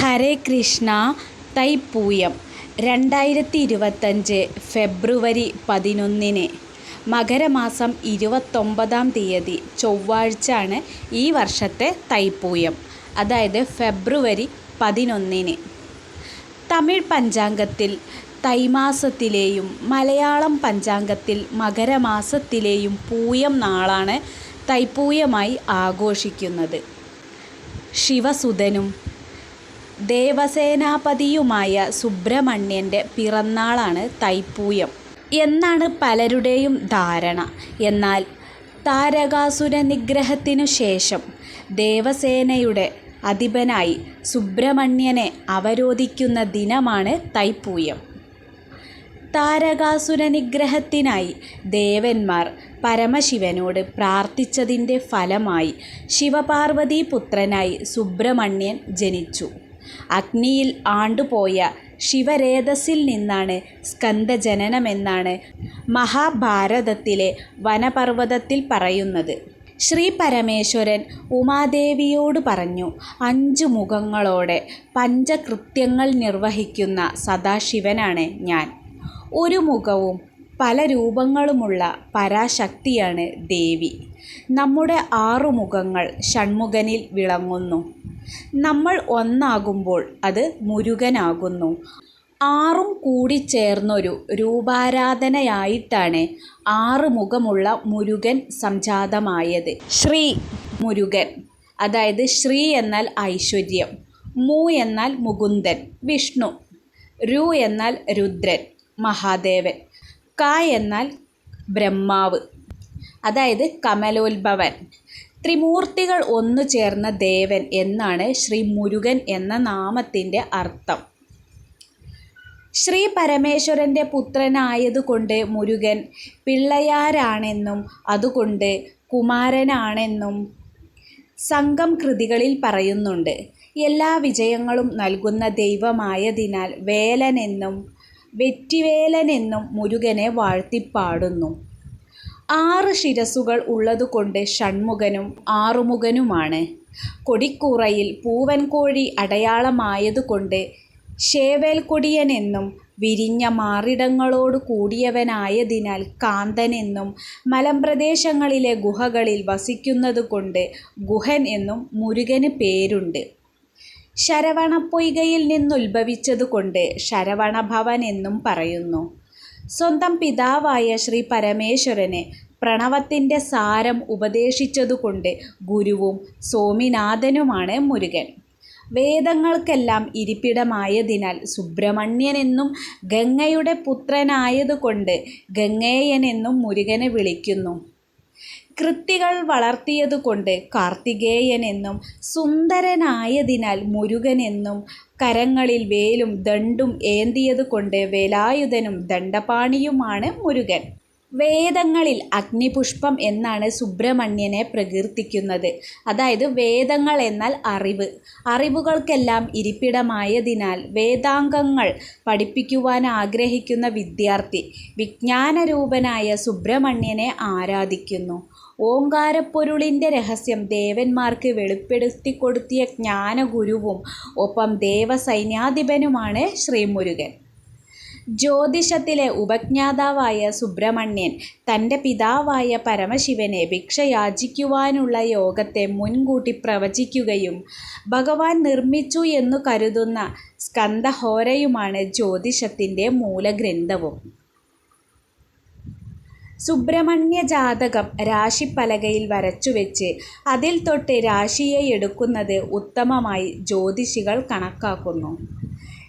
ഹരേ കൃഷ്ണ തൈപ്പൂയം രണ്ടായിരത്തി ഇരുപത്തഞ്ച് ഫെബ്രുവരി പതിനൊന്നിന് മകരമാസം ഇരുപത്തൊമ്പതാം തീയതി ചൊവ്വാഴ്ചയാണ് ഈ വർഷത്തെ തൈപ്പൂയം അതായത് ഫെബ്രുവരി പതിനൊന്നിന്. തമിഴ് പഞ്ചാംഗത്തിൽ തൈമാസത്തിലെയും മലയാളം പഞ്ചാംഗത്തിൽ മകരമാസത്തിലെയും പൂയം നാളാണ് തൈപ്പൂയമായി ആഘോഷിക്കുന്നത്. ശിവസുതനും ദേവസേനാപതിയുമായ സുബ്രഹ്മണ്യന്റെ പിറന്നാളാണ് തൈപ്പൂയം. എന്നാണ് പലരുടെയും ധാരണ. എന്നാൽ താരകാസുര നിഗ്രഹത്തിനു ശേഷം ദേവസേനയുടെ അധിപനായി സുബ്രഹ്മണ്യനെ അവരോധിക്കുന്ന ദിനമാണ് തൈപ്പൂയം. താരകാസുര നിഗ്രഹത്തിനായി ദേവന്മാർ പരമശിവനോട് പ്രാർത്ഥിച്ചതിന്റെ ഫലമായി ശിവപാർവതി പുത്രനായി സുബ്രഹ്മണ്യൻ ജനിച്ചു. അഗ്നിയിൽ ആണ്ടുപോയ ശിവരേതസിൽ നിന്നാണ് സ്കന്ദജനനമെന്നാണ് മഹാഭാരതത്തിലെ വനപർവതത്തിൽ പറയുന്നത്. ശ്രീ പരമേശ്വരൻ ഉമാദേവിയോട് പറഞ്ഞു അഞ്ചു മുഖങ്ങളോടെ പഞ്ചകൃത്യങ്ങൾ നിർവഹിക്കുന്ന സദാശിവനാണ് ഞാൻ. ഒരു മുഖവും പല രൂപങ്ങളുമുള്ള പരാശക്തിയാണ് ദേവി. നമ്മുടെ ആറു മുഖങ്ങൾ ഷൺമുഖനിൽ വിളങ്ങുന്നു. നമ്മൾ ഒന്നാകുമ്പോൾ അത് മുരുകനാകുന്നു. ആറും കൂടി കൂടിച്ചേർന്നൊരു രൂപാരാധനയായിട്ടാണ് ആറ് മുഖമുള്ള മുരുകൻ സംജാതമായത്. ശ്രീ മുരുകൻ അതായത് ശ്രീ എന്നാൽ ഐശ്വര്യം മു എന്നാൽ മുകുന്ദൻ വിഷ്ണു രു എന്നാൽ രുദ്രൻ മഹാദേവൻ. ക എന്നാൽ ബ്രഹ്മാവ്. അതായത് കമലോത്ഭവൻ. ത്രിമൂർത്തികൾ ഒന്നു ചേർന്ന ദേവൻ എന്നാണ് ശ്രീ മുരുകൻ എന്ന നാമത്തിന്റെ അർത്ഥം. ശ്രീ പരമേശ്വരന്റെ പുത്രനായതുകൊണ്ട് മുരുകൻ പിള്ളയാരാണെന്നും അതുകൊണ്ട് കുമാരനാണെന്നും സംഘം കൃതികളിൽ പറയുന്നുണ്ട്. എല്ലാ വിജയങ്ങളും നൽകുന്ന ദൈവമായതിനാൽ വേലനെന്നും വെറ്റിവേലനെന്നും മുരുകനെ വാഴ്ത്തിപ്പാടുന്നു. ആറ് ശിരസ്സുകൾ ഉള്ളതുകൊണ്ട് ഷൺമുഖനും ആറുമുഖനുമാണ്. കൊടിക്കൂറയിൽ പൂവൻകോഴി അടയാളമായതുകൊണ്ട് ശേവേൽക്കൊടിയനെന്നും വിരിഞ്ഞ മാറിടങ്ങളോട് കൂടിയവനായതിനാൽ കാന്തനെന്നും മലമ്പ്രദേശങ്ങളിലെ ഗുഹകളിൽ വസിക്കുന്നതുകൊണ്ട് ഗുഹൻ എന്നും മുരുകന് പേരുണ്ട്. ശരവണപ്പൊയ്കയിൽ നിന്നുത്ഭവിച്ചതുകൊണ്ട് ശരവണഭവൻ എന്നും പറയുന്നു. സ്വന്തം പിതാവായ ശ്രീ പരമേശ്വരന് പ്രണവത്തിന്റെ സാരം ഉപദേശിച്ചതുകൊണ്ട് ഗുരുവും സോമിനാഥനുമാണ് മുരുകൻ. വേദങ്ങൾക്കെല്ലാം ഇരിപ്പിടമായതിനാൽ സുബ്രഹ്മണ്യനെന്നും ഗംഗയുടെ പുത്രനായതുകൊണ്ട് ഗംഗേയനെന്നും മുരുകനെ വിളിക്കുന്നു. കൃത്തികൾ വളർത്തിയതുകൊണ്ട് കാർത്തികേയനെന്നും സുന്ദരനായതിനാൽ മുരുകനെന്നും കരങ്ങളിൽ വേലും ദണ്ടും ഏന്തിയതുകൊണ്ട് വേലായുധനും ദണ്ഡപാണിയുമാണ് മുരുകൻ. വേദങ്ങളിൽ അഗ്നിപുഷ്പം എന്നാണ് സുബ്രഹ്മണ്യനെ പ്രകീർത്തിക്കുന്നത്. അതായത് വേദങ്ങൾ എന്നാൽ അറിവ്. അറിവുകൾക്കെല്ലാം ഇരിപ്പിടമായതിനാൽ വേദാംഗങ്ങൾ പഠിപ്പിക്കുവാൻ ആഗ്രഹിക്കുന്ന വിദ്യാർത്ഥി വിജ്ഞാനരൂപനായ സുബ്രഹ്മണ്യനെ ആരാധിക്കുന്നു. ഓങ്കാരപ്പൊരുളിന്റെ രഹസ്യം ദേവന്മാർക്ക് വെളിപ്പെടുത്തിക്കൊടുത്തിയ ജ്ഞാനഗുരുവും ഒപ്പം ദേവസൈന്യാധിപനുമാണ് ശ്രീമുരുകൻ. ജ്യോതിഷത്തിലെ ഉപജ്ഞാതാവായ സുബ്രഹ്മണ്യൻ തന്റെ പിതാവായ പരമശിവനെ ഭിക്ഷയാചിക്കുവാനുള്ള യോഗത്തെ മുൻകൂട്ടി പ്രവചിക്കുകയും ഭഗവാൻ നിർമ്മിച്ചു എന്നു കരുതുന്ന സ്കന്ദഹോരയുമാണ് ജ്യോതിഷത്തിന്റെ മൂലഗ്രന്ഥവും. സുബ്രഹ്മണ്യ ജാതകം രാശിപ്പലകയിൽ വരച്ചുവെച്ച് അതിൽ തൊട്ട് രാശിയെ എടുക്കുന്നത് ഉത്തമമായി ജ്യോതിഷികൾ കണക്കാക്കുന്നു.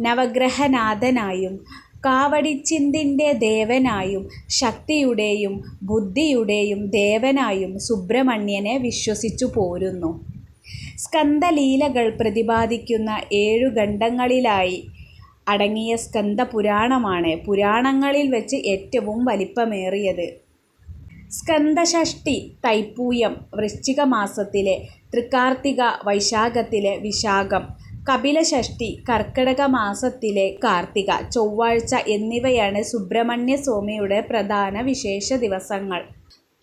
നവഗ്രഹനാഥനായും കാവടിച്ചിന്തിന്റെ ദേവനായും ശക്തിയുടെയും ബുദ്ധിയുടെയും ദേവനായും സുബ്രഹ്മണ്യനെ വിശ്വസിച്ചു പോരുന്നു. സ്കന്ദലീലകൾ പ്രതിപാദിക്കുന്ന ഏഴു ഖണ്ഡങ്ങളിലായി അടങ്ങിയ സ്കന്ദപുരാണമാണ് പുരാണങ്ങളിൽ വെച്ച് ഏറ്റവും വലിപ്പമേറിയത്. സ്കന്ദഷഷ്ഠി തൈപ്പൂയം വൃശ്ചികമാസത്തിലെ തൃക്കാർത്തിക വൈശാഖത്തിലെ വിശാഖം. കപിലഷഷ്ടി കർക്കിടക മാസത്തിലെ കാർത്തിക. ചൊവ്വാഴ്ച എന്നിവയാണ് സുബ്രഹ്മണ്യസ്വാമിയുടെ പ്രധാന വിശേഷ ദിവസങ്ങൾ.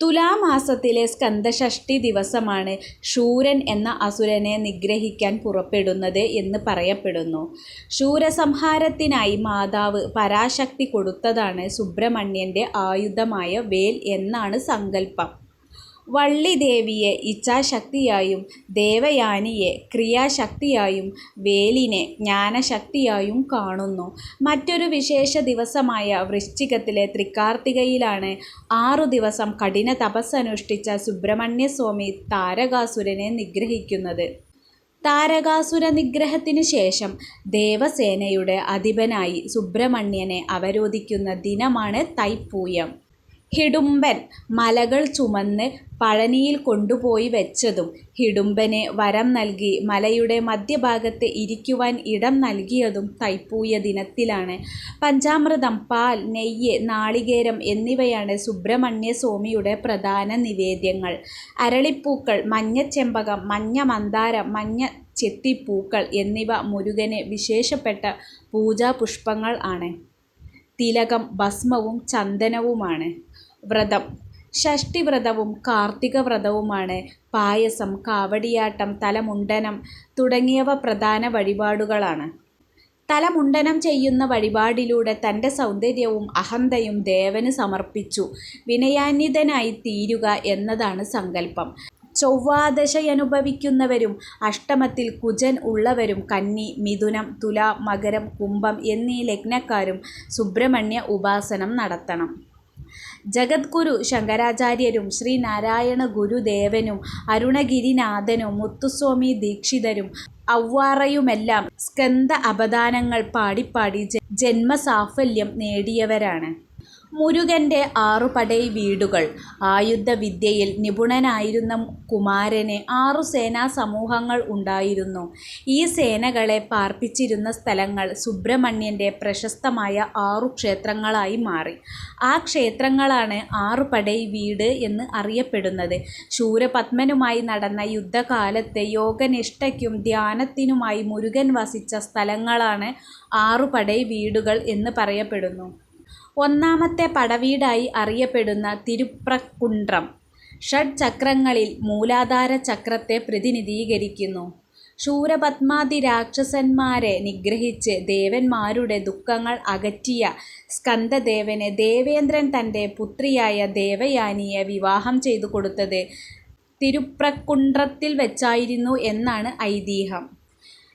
തുലാമാസത്തിലെ സ്കന്ദഷഷ്ടി ദിവസമാണ് ശൂരൻ എന്ന അസുരനെ നിഗ്രഹിക്കാൻ പുറപ്പെടുന്നത് എന്ന് പറയപ്പെടുന്നു. ശൂരസംഹാരത്തിനായി മാതാവ് പരാശക്തി കൊടുത്തതാണ് സുബ്രഹ്മണ്യന്റെ ആയുധമായ വേൽ എന്നാണ് സങ്കല്പം. വള്ളിദേവിയെ ഇച്ഛാശക്തിയായും ദേവയാനിയെ ക്രിയാശക്തിയായും വേലിനെ ജ്ഞാനശക്തിയായും കാണുന്നു. മറ്റൊരു വിശേഷ ദിവസമായ വൃശ്ചികത്തിലെ തൃക്കാർത്തികയിലാണ് ആറു ദിവസം കഠിന കഠിനതപസ്സനുഷ്ഠിച്ച സുബ്രഹ്മണ്യസ്വാമി താരകാസുരനെ നിഗ്രഹിക്കുന്നത്. താരകാസുര നിഗ്രഹത്തിന് ശേഷം ദേവസേനയുടെ അധിപനായി സുബ്രഹ്മണ്യനെ അവരോധിക്കുന്ന ദിനമാണ് തൈപ്പൂയം. ഹിഡുംബൻ മലകൾ ചുമന്ന് പഴനിയിൽ കൊണ്ടുപോയി വെച്ചതും ഹിഡുംബന് വരം നൽകി മലയുടെ മധ്യഭാഗത്ത് ഇരിക്കുവാൻ ഇടം നൽകിയതും തൈപ്പൂയ ദിനത്തിലാണ്. പഞ്ചാമൃതം, പാൽ, നെയ്യ്, നാളികേരം എന്നിവയാണ് സുബ്രഹ്മണ്യസ്വാമിയുടെ പ്രധാന നിവേദ്യങ്ങൾ. അരളിപ്പൂക്കൾ, മഞ്ഞച്ചെമ്പകം, മഞ്ഞ മന്ദാരം, മഞ്ഞ ചെത്തിപ്പൂക്കൾ എന്നിവ മുരുകന് വിശേഷപ്പെട്ട പൂജാപുഷ്പങ്ങൾ ആണ്. തിലകം, ഭസ്മവും ചന്ദനവുമാണ്. വ്രതം: ഷഷ്ഠിവ്രതവും കാർത്തികവ്രതവുമാണ്. പായസം, കാവടിയാട്ടം, തലമുണ്ടനം തുടങ്ങിയവ പ്രധാന വഴിപാടുകളാണ്. തലമുണ്ടനം ചെയ്യുന്ന വഴിപാടിലൂടെ തന്റെ സൗന്ദര്യവും അഹന്തയും ദേവന് സമർപ്പിച്ചു വിനയാന്വിതനായിത്തീരുക എന്നതാണ് സങ്കല്പം. ചൊവ്വാദശയനുഭവിക്കുന്നവരും അഷ്ടമത്തിൽ കുജൻ ഉള്ളവരും കന്നി, മിഥുനം, തുല മകരം, കുംഭം എന്നീ ലഗ്നക്കാരും സുബ്രഹ്മണ്യ ഉപാസനം നടത്തണം. ജഗദ്ഗുരു ശങ്കരാചാര്യരും ശ്രീനാരായണഗുരുദേവനും അരുണഗിരിനാഥനും മുത്തുസ്വാമി ദീക്ഷിതരും ഔവാറയുമെല്ലാം സ്കന്ദ അപദാനങ്ങൾ പാടിപ്പാടി ജന്മസാഫല്യം നേടിയവരാണ്. മുരുകന്റെ ആറു പടൈവീടുകൾ: ആയുധവിദ്യയിൽ നിപുണനായിരുന്ന കുമാരന് ആറു സേനാ സമൂഹങ്ങൾ ഉണ്ടായിരുന്നു. ഈ സേനകളെ പാർപ്പിച്ചിരുന്ന സ്ഥലങ്ങൾ സുബ്രഹ്മണ്യന്റെ പ്രശസ്തമായ ആറു ക്ഷേത്രങ്ങളായി മാറി. ആ ക്ഷേത്രങ്ങളാണ് ആറുപടൈവീട് എന്ന് അറിയപ്പെടുന്നത്. ശൂരപത്മനുമായി നടന്ന യുദ്ധകാലത്ത് യോഗനിഷ്ഠയ്ക്കും ധ്യാനത്തിനുമായി മുരുകൻ വസിച്ച സ്ഥലങ്ങളാണ് ആറുപടൈവീടുകൾ എന്ന് പറയപ്പെടുന്നു. ഒന്നാമത്തെ പടവീടായി അറിയപ്പെടുന്ന തിരുപ്രക്കുണ്ട്രം ഷഡ്ചക്രങ്ങളിൽ മൂലാധാരചക്രത്തെ പ്രതിനിധീകരിക്കുന്നു. ശൂരപത്മാതി രാക്ഷസന്മാരെ നിഗ്രഹിച്ച് ദേവന്മാരുടെ ദുഃഖങ്ങൾ അകറ്റിയ സ്കന്ദദേവനെ ദേവേന്ദ്രൻ തന്റെ പുത്രിയായ ദേവയാനിയെ വിവാഹം ചെയ്തു കൊടുത്തത് തിരുപ്രക്കുണ്ട്രത്തിൽ വെച്ചായിരുന്നു എന്നാണ് ഐതിഹ്യം.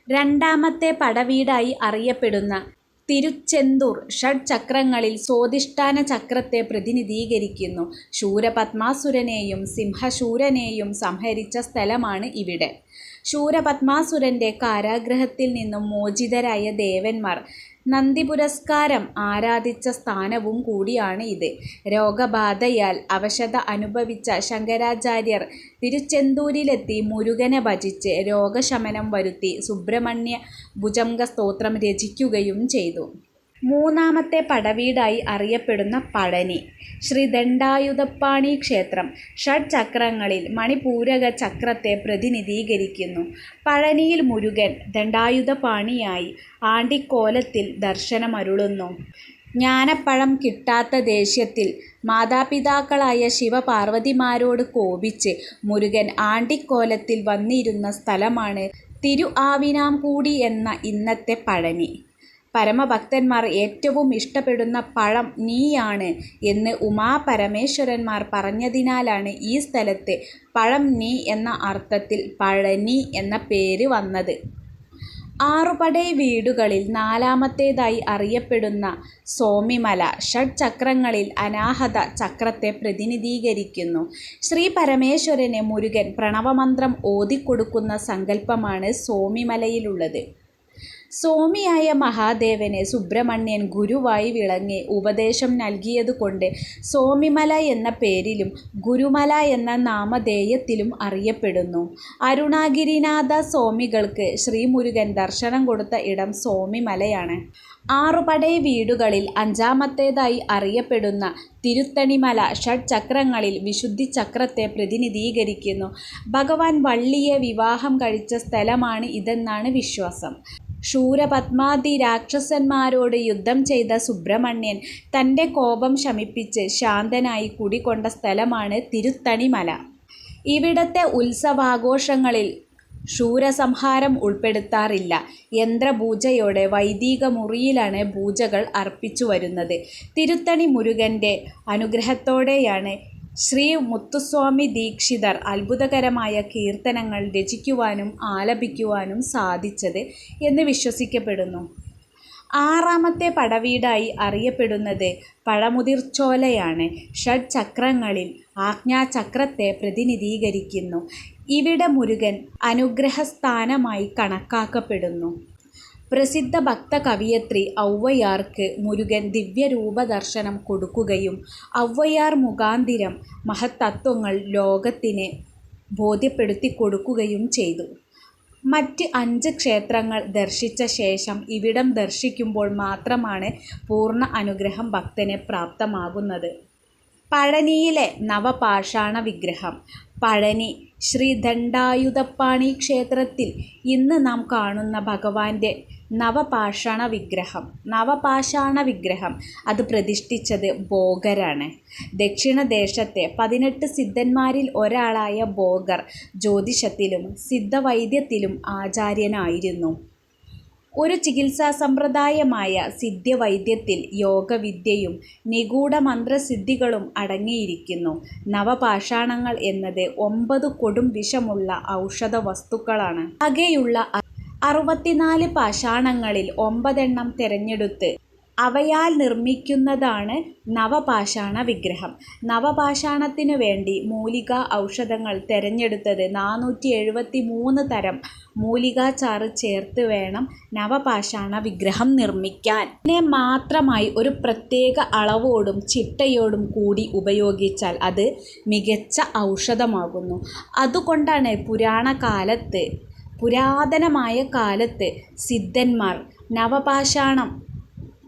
രണ്ടാമത്തെ പടവീടായി അറിയപ്പെടുന്ന തിരുച്ചെന്തൂർ ഷഡ്ചക്രങ്ങളിൽ സ്വാധിഷ്ഠാനചക്രത്തെ പ്രതിനിധീകരിക്കുന്നു. ശൂരപത്മാസുരനെയും സിംഹശൂരനെയും സംഹരിച്ച സ്ഥലമാണ് ഇവിടെ. ശൂരപത്മാസുരന്റെ കാരാഗ്രഹത്തിൽ നിന്നും മോചിതരായ ദേവന്മാർ നന്ദിപുരസ്കാരം ആരാധിച്ച സ്ഥാനവും കൂടിയാണ് ഇത്. രോഗബാധയാൽ അവശത അനുഭവിച്ച ശങ്കരാചാര്യർ തിരുച്ചെന്തൂരിലെത്തി മുരുകനെ ഭജിച്ച് രോഗശമനം വരുത്തി സുബ്രഹ്മണ്യ ഭുജംഗ സ്തോത്രം രചിക്കുകയും ചെയ്തു. മൂന്നാമത്തെ പടവീടായി അറിയപ്പെടുന്ന പഴനി ശ്രീ ദണ്ഡായുധപ്പാണി ക്ഷേത്രം ഷഡ്ചക്രങ്ങളിൽ മണിപൂരകചക്രത്തെ പ്രതിനിധീകരിക്കുന്നു. പഴനിയിൽ മുരുകൻ ദണ്ഡായുധപാണിയായി ആണ്ടിക്കോലത്തിൽ ദർശനമരുളുന്നു. ജ്ഞാനപ്പഴം കിട്ടാത്ത ദേഷ്യത്തിൽ മാതാപിതാക്കളായ ശിവപാർവതിമാരോട് കോപിച്ച് മുരുകൻ ആണ്ടിക്കോലത്തിൽ വന്നിരുന്ന സ്ഥലമാണ് തിരു തിരുആവിനാംകൂടി എന്ന ഇന്നത്തെ പഴനി. പരമഭക്തന്മാർ ഏറ്റവും ഇഷ്ടപ്പെടുന്ന പഴം നീയാണ് എന്ന് ഉമാപരമേശ്വരന്മാർ പറഞ്ഞതിനാലാണ് ഈ സ്ഥലത്തെ പഴം നീ എന്ന അർത്ഥത്തിൽ പഴനി എന്ന പേര് വന്നത്. ആറുപടൈവീടുകളിൽ നാലാമത്തേതായി അറിയപ്പെടുന്ന സോമിമല ഷഡ് ചക്രങ്ങളിൽ അനാഹത ചക്രത്തെ പ്രതിനിധീകരിക്കുന്നു. ശ്രീ പരമേശ്വരന് മുരുകൻ പ്രണവമന്ത്രം ഓതിക്കൊടുക്കുന്ന സങ്കല്പമാണ് സ്വാമിമലയിലുള്ളത്. സ്വാമിയായ മഹാദേവനെ സുബ്രഹ്മണ്യൻ ഗുരുവായി വിളങ്ങി ഉപദേശം നൽകിയതുകൊണ്ട് സ്വാമിമല എന്ന പേരിലും ഗുരുമല എന്ന നാമധേയത്തിലും അറിയപ്പെടുന്നു. അരുണാഗിരിനാഥ സ്വാമികൾക്ക് ശ്രീമുരുകൻ ദർശനം കൊടുത്ത ഇടം സ്വാമിമലയാണ്. ആറുപടൈവീടുകളിൽ അഞ്ചാമത്തേതായി അറിയപ്പെടുന്ന തിരുത്തണിമല ഷഡ് ചക്രങ്ങളിൽ വിശുദ്ധി ചക്രത്തെ പ്രതിനിധീകരിക്കുന്നു. ഭഗവാൻ വള്ളിയെ വിവാഹം കഴിച്ച സ്ഥലമാണ് ഇതെന്നാണ് വിശ്വാസം. ശൂരപത്മാദി രാക്ഷസന്മാരോട് യുദ്ധം ചെയ്ത സുബ്രഹ്മണ്യൻ തന്റെ കോപം ശമിപ്പിച്ച് ശാന്തനായി കുടികൊണ്ട സ്ഥലമാണ് തിരുത്തണിമല. ഇവിടത്തെ ഉത്സവാഘോഷങ്ങളിൽ ശൂരസംഹാരം ഉൾപ്പെടുത്താറില്ല. യന്ത്രപൂജയോടെ വൈദിക മുറിയിലാണ് പൂജകൾ അർപ്പിച്ചു വരുന്നത് തിരുത്തണി മുരുകന്റെ അനുഗ്രഹത്തോടെയാണ് ശ്രീ മുത്തുസ്വാമി ദീക്ഷിതർ അത്ഭുതകരമായ കീർത്തനങ്ങൾ രചിക്കുവാനും ആലപിക്കുവാനും സാധിച്ചത് എന്ന് വിശ്വസിക്കപ്പെടുന്നു. ആറാമത്തെ പടവീടായി അറിയപ്പെടുന്നത് പഴമുതിർച്ചോലയാണ്. ഷഡ് ചക്രങ്ങളിൽ ആജ്ഞാചക്രത്തെ പ്രതിനിധീകരിക്കുന്നു. ഇവിടെ മുരുകൻ അനുഗ്രഹസ്ഥാനമായി കണക്കാക്കപ്പെടുന്നു. പ്രസിദ്ധ ഭക്തകവയിത്രി ഔവയാർക്ക് മുരുകൻ ദിവ്യരൂപദർശനം കൊടുക്കുകയും ഔവയാർ മുഖാന്തിരം മഹത്തത്ത്വങ്ങൾ ലോകത്തിന് ബോധ്യപ്പെടുത്തി കൊടുക്കുകയും ചെയ്തു. മറ്റ് അഞ്ച് ക്ഷേത്രങ്ങൾ ദർശിച്ച ശേഷം ഇവിടം ദർശിക്കുമ്പോൾ മാത്രമാണ് പൂർണ അനുഗ്രഹം ഭക്തന് പ്രാപ്തമാകുന്നത്. പഴനിയിലെ നവപാഷാണ വിഗ്രഹം പഴനി ശ്രീ ദണ്ഡായുധപാണി ക്ഷേത്രത്തിൽ ഇന്ന് നാം കാണുന്ന ഭഗവാന്റെ നവപാഷാണ വിഗ്രഹം നവപാഷാണ വിഗ്രഹം അത് പ്രതിഷ്ഠിച്ചത് ഭോഗരാണ്. ദക്ഷിണദേശത്തെ പതിനെട്ട് സിദ്ധന്മാരിൽ ഒരാളായ ബോഗർ ജ്യോതിഷത്തിലും സിദ്ധവൈദ്യത്തിലും ആചാര്യനായിരുന്നു. ഒരു ചികിത്സാ സമ്പ്രദായമായ സിദ്ധ്യവൈദ്യത്തിൽ യോഗവിദ്യയും നിഗൂഢ മന്ത്രസിദ്ധികളും അടങ്ങിയിരിക്കുന്നു. നവപാഷാണങ്ങൾ എന്നത് ഒമ്പത് കൊടും വിഷമുള്ള ഔഷധ വസ്തുക്കളാണ് ആകെയുള്ള അറുപത്തിനാല് പാഷാണങ്ങളിൽ ഒമ്പതെണ്ണം തിരഞ്ഞെടുത്ത് അവയാൽ നിർമ്മിക്കുന്നതാണ് നവപാഷാണ വിഗ്രഹം. നവപാഷാണത്തിനു വേണ്ടി മൂലികാ ഔഷധങ്ങൾ തെരഞ്ഞെടുത്തത് നാനൂറ്റി എഴുപത്തിമൂന്ന് തരം മൂലികാച്ചാറ് ചേർത്ത് വേണം നവപാഷാണ വിഗ്രഹം നിർമ്മിക്കാൻ. ഇതിനെ മാത്രമായി ഒരു പ്രത്യേക അളവോടും ചിട്ടയോടും കൂടി ഉപയോഗിച്ചാൽ അത് മികച്ച ഔഷധമാകുന്നു. അതുകൊണ്ടാണ് പുരാണകാലത്ത് പുരാതനമായ കാലത്ത് സിദ്ധന്മാർ നവപാഷാണം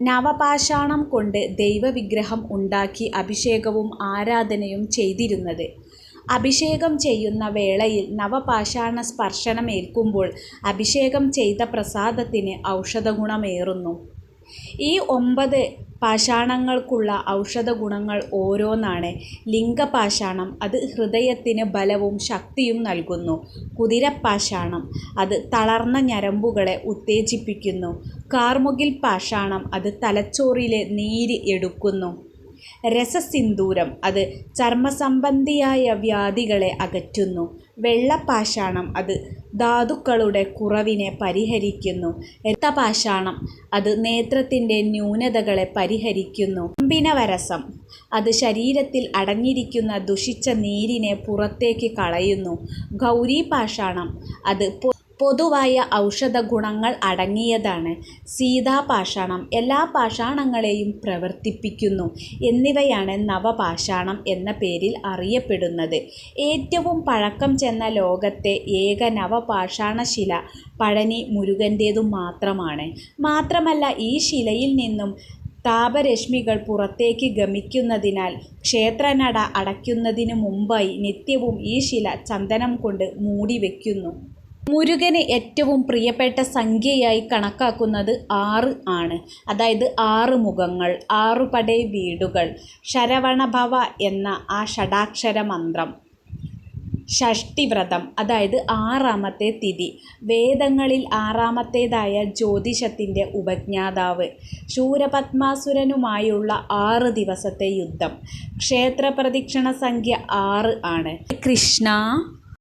നവപാഷാണം കൊണ്ട് ദൈവവിഗ്രഹം ഉണ്ടാക്കി അഭിഷേകവും ആരാധനയും ചെയ്തിരുന്നത്. അഭിഷേകം ചെയ്യുന്ന വേളയിൽ നവപാഷാണ സ്പർശനമേൽക്കുമ്പോൾ അഭിഷേകം ചെയ്ത പ്രസാദത്തിന് ഔഷധഗുണമേറുന്നു. ഈ ഒമ്പത് പാഷാണങ്ങൾക്കുള്ള ഔഷധഗുണങ്ങൾ ഓരോന്നാണ്. ലിംഗപാഷാണം അത് ഹൃദയത്തിന് ബലവും ശക്തിയും നൽകുന്നു. കുതിരപ്പാഷാണം അത് തളർന്ന ഞരമ്പുകളെ ഉത്തേജിപ്പിക്കുന്നു. കാർമുകിൽ പാഷാണം അത് തലച്ചോറിലെ നീര് എടുക്കുന്നു. രസസിന്ദൂരം അത് ചർമ്മസംബന്ധിയായ വ്യാധികളെ അകറ്റുന്നു. വെള്ളപ്പാഷാണം അത് ധാതുക്കളുടെ കുറവിനെ പരിഹരിക്കുന്നു. രക്തപാഷാണം അത് നേത്രത്തിന്റെ ന്യൂനതകളെ പരിഹരിക്കുന്നു. കമ്പിനവരസം അത് ശരീരത്തിൽ അടങ്ങിയിരിക്കുന്ന ദുഷിച്ച നീരിനെ പുറത്തേക്ക് കളയുന്നു. ഗൗരീപാഷാണം അത് പൊതുവായ ഔഷധ ഗുണങ്ങൾ അടങ്ങിയതാണ്. സീതാപാഷാണം എല്ലാ പാഷാണങ്ങളെയും പ്രവർത്തിപ്പിക്കുന്നു. എന്നിവയാണ് നവപാഷാണം എന്ന പേരിൽ അറിയപ്പെടുന്നത്. ഏറ്റവും പഴക്കം ചെന്ന ലോകത്തെ ഏക നവപാഷാണശില പഴനി മുരുകന്റേതു മാത്രമാണ്. മാത്രമല്ല ഈ ശിലയിൽ നിന്നും താപരശ്മികൾ പുറത്തേക്ക് ഗമിക്കുന്നതിനാൽ ക്ഷേത്രനട അടയ്ക്കുന്നതിനു മുമ്പായി നിത്യവും ഈ ശില ചന്ദനം കൊണ്ട് മൂടിവയ്ക്കുന്നു. മുരുകന് ഏറ്റവും പ്രിയപ്പെട്ട സംഖ്യയായി കണക്കാക്കുന്നത് ആറ് ആണ്. അതായത് ആറ് മുഖങ്ങൾ, ആറു പടൈവീടുകൾ, ശരവണഭവ എന്ന ആ ഷഡാക്ഷരമന്ത്രം, ഷഷ്ഠിവ്രതം അതായത് ആറാമത്തെ തിഥി, വേദങ്ങളിൽ ആറാമത്തേതായ ജ്യോതിഷത്തിന്റെ ഉപജ്ഞാതാവ്, ശൂരപത്മാസുരനുമായുള്ള ആറ് ദിവസത്തെ യുദ്ധം, ക്ഷേത്രപ്രദക്ഷിണസംഖ്യ ആറ് ആണ്. കൃഷ്ണാ